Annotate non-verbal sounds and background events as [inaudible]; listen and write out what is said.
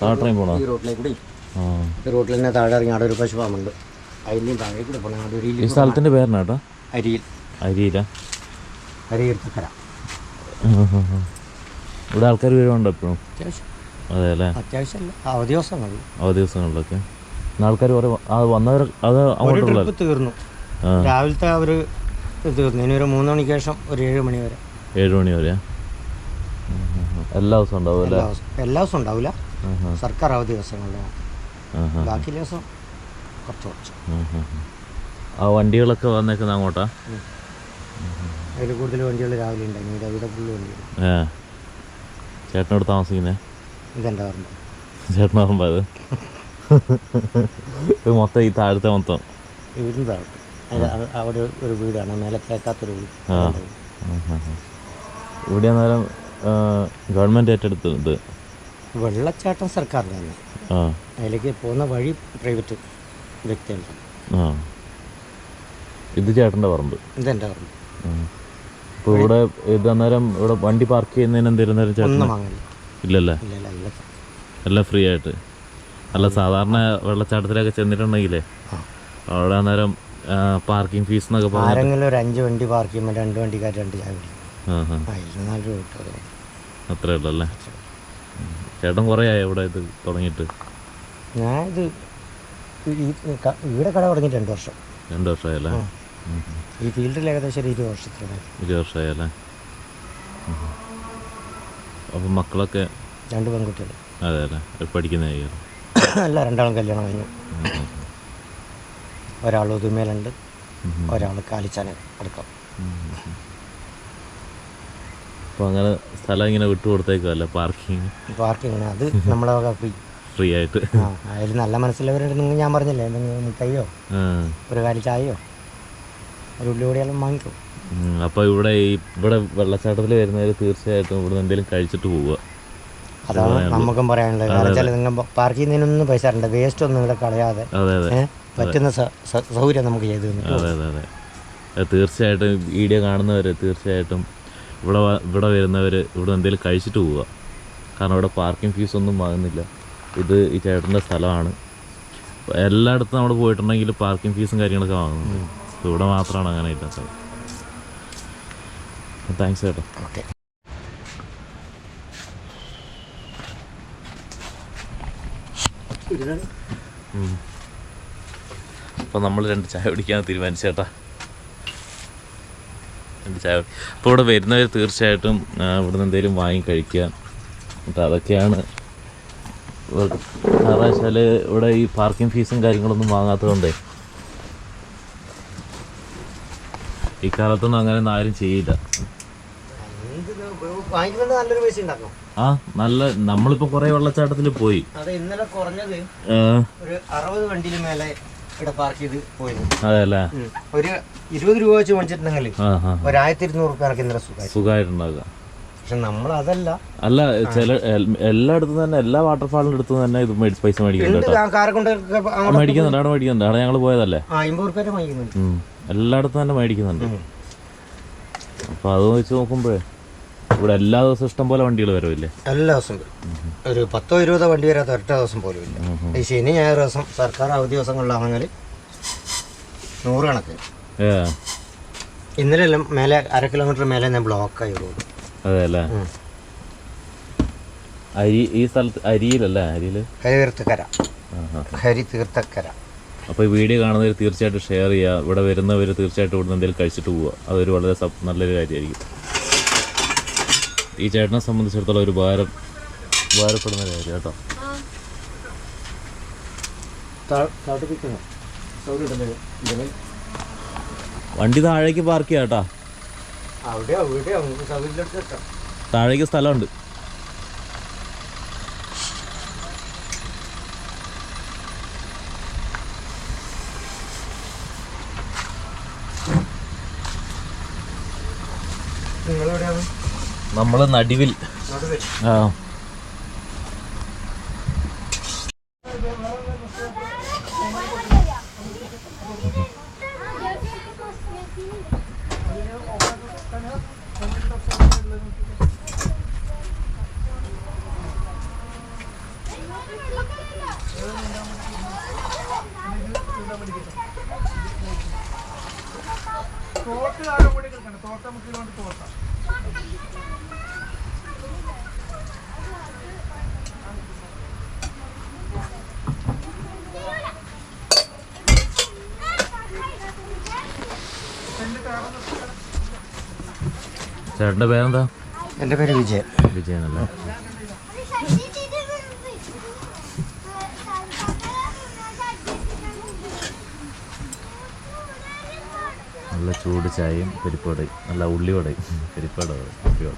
Train പോണോ? ഈ റോട്ടിലേക്ക് കൂടി. ആ. ഈ റോട്ടിൽ തന്നെ താഴെ ഇറങ്ങി അവിടെ ഒരു പശു ഫാമുണ്ട് അതിന്റെയും താഴെ കൂടെ പോകണം അവിടെ ഒരു ഈ സ്ഥലത്തിന്റെ പേരാണ് കേട്ടോ അരിയിൽ. അരിയില? അരിയീർത്തക്കര. [laughs] ഇവിടെ ആൾക്കാർ വീഴുണ്ടോ എപ്പോഴും അത്യാവശ്യം. അതെ അല്ലേ അത്യാവശ്യമല്ല അവധി ദിവസങ്ങളിൽ അവധി ദിവസങ്ങളിലൊക്കെ. ആൾക്കാർ കുറേ അത് വന്നവർ അത് ഒരു അങ്ങോട്ടുള്ള ട്രിപ്പ് തീർന്നു. ആ. രാവിലത്തെ അവർ തീർന്നു. ഇനി ഒരു മൂന്ന് മണിക്ക് ശേഷം ഒരു ഏഴ് മണി വരെ. ഏഴ് മണി വരെ എല്ലാ ദിവസവും ഉണ്ടാവും എല്ലാ ദിവസവും ഉണ്ടാവില്ല. സർക്കാർ അവധി ദിവസങ്ങളിൽ ബാക്കി ദിവസം കുറച്ച് കുറച്ച്. ആ വണ്ടികളൊക്കെ വന്നേക്കുന്ന അങ്ങോട്ടാ? അതിൽ കൂടുതൽ വണ്ടികൾ രാവിലെ ഉണ്ടായി ഇവിടെ ഫുള്ള് വണ്ടികൾ ഏ ചേട്ടനോട് താമസിക്കുന്നേ? ഇതെന്താ പറഞ്ഞത് ചേട്ടനാ പറയുമ്പോൾ ഇത് മൊത്തം ഈ താഴത്തെ മൊത്തം. ഇവിടുന്ന് അവിടെ ഒരു വീടാണ്. മേലെ കേൾക്കാത്തൊരു വീട്. ഇവിടെ അന്നേരം ഗവൺമെന്റ് ഏറ്റെടുത്തിട്ടുണ്ട് വെള്ളച്ചാട്ടം സർക്കാരിന്റെ തന്നെ അതിലേക്ക് പോകുന്ന വഴി പ്രൈവറ്റ് വ്യക്തികളുടെ. ഇത് ചേട്ടന്റെ പറമ്പ്? ഇതെന്റെ പറമ്പ്. അപ്പോൾ ഇവിടെ ഇത് അന്നേരം ഇവിടെ വണ്ടി പാർക്ക് ചെയ്യുന്നതിന് എന്തെങ്കിലും നേരം ചേട്ടൻ ഒന്നും വാങ്ങില്ല ഇല്ലല്ലേ? ഇല്ല എല്ലാം ഫ്രീ ആയിട്ട്. അല്ല സാധാരണ വെള്ളച്ചാട്ടത്തിലൊക്കെ ചെന്നിട്ടുണ്ടെങ്കിലേ. അവിടെ അന്നേരം പാർക്കിംഗ് ഫീസ് എന്നൊക്കെ ആരെങ്കിലും ഒരു അഞ്ച് വണ്ടി പാർക്ക് ചെയ്യുമ്പോൾ രണ്ട് വണ്ടിക്കാർ രണ്ട് ചായ കുടിക്കും. ഇരുപത്തിനാല് രൂപ അത്രേ ഉള്ളല്ലേ ഉം. ചേട്ടൻ കുറേ ആയി ഇവിടെ ഇത് തുടങ്ങിയിട്ട്? ഞാൻ ഇത് ഇവിടെ കട തുടങ്ങിയിട്ട് രണ്ട് വർഷം. രണ്ട് വർഷമായല്ലേ? ഈ ഫീൽഡിൽ ഏകദേശം ഒരു ഇരുപത് വർഷത്തിലാണ് ഇരുപത് വർഷമായല്ലേ? അപ്പം മക്കളൊക്കെ രണ്ട് പെൺകുട്ടികൾ. അതെ അല്ലേ പഠിക്കുന്ന അല്ല രണ്ടാളും കല്യാണം കഴിഞ്ഞു. ഒരാൾ ഉദുമേലുണ്ട് ഒരാൾ കാലിച്ചാന അടക്കം അപ്പോൾ അങ്ങനെ സ്ഥലം ഇങ്ങനെ വിട്ടു കൊടുത്തേക്കല്ല പാർക്കിംഗ് പാർക്കിംഗ് അത് [laughs] നമ്മളെ ഫ്രീ ഫ്രീ ആയിട്ട്. അതിൽ നല്ല മനസ്സിലവരുണ്ടെങ്കിൽ ഞാൻ പറഞ്ഞില്ലേ എന്തെങ്കിലും മുട്ടയോ ഒരു കാലി ചായയോ? ഒരു ഉള്ളിയോടെയെല്ലാം വാങ്ങിക്കും. അപ്പൊ അപ്പോൾ ഇവിടെ ഈ ഇവിടെ വെള്ളച്ചാട്ടത്തിൽ വരുന്നവർ തീർച്ചയായിട്ടും ഇവിടെ എന്തെങ്കിലും കഴിച്ചിട്ട് പോവുക. അതാണ് നമുക്കും പറയാനുള്ളത്. കാരണം വെച്ചാൽ നിങ്ങൾ പാർക്ക് ചെയ്യുന്നതിനൊന്നും പൈസ തരണ്ട. വേസ്റ്റ് ഒന്നും ഇവിടെ കളയാതെ പറ്റുന്ന സൗകര്യം നമുക്ക് ചെയ്തു തീർച്ചയായിട്ടും വീഡിയോ കാണുന്നവർ തീർച്ചയായിട്ടും ഇവിടെ ഇവിടെ വരുന്നവർ ഇവിടെ എന്തെങ്കിലും കഴിച്ചിട്ട് പോവുക. കാരണം ഇവിടെ പാർക്കിംഗ് ഫീസ് ഒന്നും വാങ്ങുന്നില്ല. ഇത് ഈ ചേട്ടന്റെ സ്ഥലമാണ്. എല്ലായിടത്തും നമ്മൾ പോയിട്ടുണ്ടെങ്കിൽ പാർക്കിംഗ് ഫീസും കാര്യങ്ങളൊക്കെ വാങ്ങുന്നുണ്ട്. ഇവിടെ മാത്രമാണ് അങ്ങനെ ഇല്ലാത്തത്. താങ്ക്സ് ചേട്ടാ. ഓക്കെ അപ്പോൾ നമ്മൾ രണ്ട് ചായ കുടിക്കാൻ തീരുമാനിച്ചു രണ്ട് ചായ അപ്പോൾ ഇവിടെ വരുന്നവർ തീർച്ചയായിട്ടും ഇവിടെ നിന്ന് എന്തെങ്കിലും വാങ്ങി കഴിക്കുക. അപ്പോൾ അതൊക്കെയാണ് കാരണം വെച്ചാൽ ഇവിടെ ഈ പാർക്കിംഗ് ഫീസും കാര്യങ്ങളൊന്നും വാങ്ങാത്തതുകൊണ്ടേ. ഈ കാലത്തൊന്നും അങ്ങനെ ഒന്നും ആരും ചെയ്യില്ല. ആ നല്ല നമ്മളിപ്പോ കൊറേ വെള്ളച്ചാട്ടത്തിൽ പോയി. ഇന്നലെ കുറഞ്ഞത് ഒരു അറുപത് വണ്ടിയിൽ മേലെ ഇവിടെ പാർക്ക് ചെയ്ത് അല്ലേ ഒരു ഇരുപത് രൂപ വെച്ച് മേടിച്ചിട്ടുണ്ടെങ്കിൽ ആ ആ ഒരു ആയിരത്തി ഇരുന്നൂറ് റുപ്യ കണക്ക് ഇന്നലെ സുഖമായിട്ടുണ്ടാകുക പക്ഷെ നമ്മൾ അതല്ല. അല്ല ചില എല്ലായിടത്തും തന്നെ എല്ലാ വാട്ടർഫാളിന്റെ അടുത്ത് തന്നെ ഇത് പൈസ മേടിക്കുന്നുണ്ട് മേടിക്കുന്നുണ്ട് അവിടെ മേടിക്കുന്നുണ്ട്. അവിടെ ഞങ്ങൾ പോയതല്ലേ. എല്ലായിടത്തും തന്നെ മേടിക്കുന്നുണ്ട്. അപ്പൊ അത് വെച്ച് നോക്കുമ്പോഴേ ഇവിടെ എല്ലാ ദിവസവും ഇഷ്ടം പോലെ വണ്ടികൾ വരവില്ലേ എല്ലാ ദിവസവും വരും. ഒരു പത്തോ ഇരുപതോ വണ്ടി വരാത്ത ഒറ്റ ദിവസം പോലും ഇല്ല. ഈ ശനി ഞായർ ദിവസം സർക്കാർ അവധി ദിവസങ്ങളിലാണെങ്കിൽ നൂറുകണക്കിന്. ഇന്നലെ എല്ലാം മേലെ അര കിലോമീറ്റർ മേലെ ഞാൻ ബ്ലോക്കായി റോഡ് അതെ അല്ലേ. അരി ഈ സ്ഥലത്ത് അരിയിലല്ലേ? അരിയിൽ ഹരിതീർത്ഥക്കര. ഹരി തീർത്ഥക്കര അപ്പോൾ ഈ വീഡിയോ കാണുന്നവർ തീർച്ചയായിട്ടും ഷെയർ ചെയ്യുക. ഇവിടെ വരുന്നവർ തീർച്ചയായിട്ടും ഇവിടെ എന്തെങ്കിലും കഴിച്ചിട്ട് പോവുക. അതൊരു വളരെ നല്ലൊരു കാര്യമായിരിക്കും. ഈ ചേട്ടനെ സംബന്ധിച്ചിടത്തോളം ഒരു ഉപകാരം ഉപകാരപ്പെടുന്ന കാര്യം കേട്ടോ. വണ്ടി താഴേക്ക് പാർക്ക് ചെയ്യാട്ടാ താഴേക്ക് സ്ഥലമുണ്ട്. നിങ്ങളെവിടെയാണ്? നമ്മൾ നടുവിൽ. ആ. തോട്ട് കാലം കൂടി കിടക്കണം തോട്ടം കൊണ്ട് തോട്ടം. ചേട്ടന്റെ പേരെന്താ? എന്റെ പേര് വിജയൻ. വിജയനല്ലേ? നല്ല ചൂട് ചായയും പരിപ്പുവടയും. നല്ല ഉള്ളിവടയും. പരിപ്പുവട ഉള്ളിവട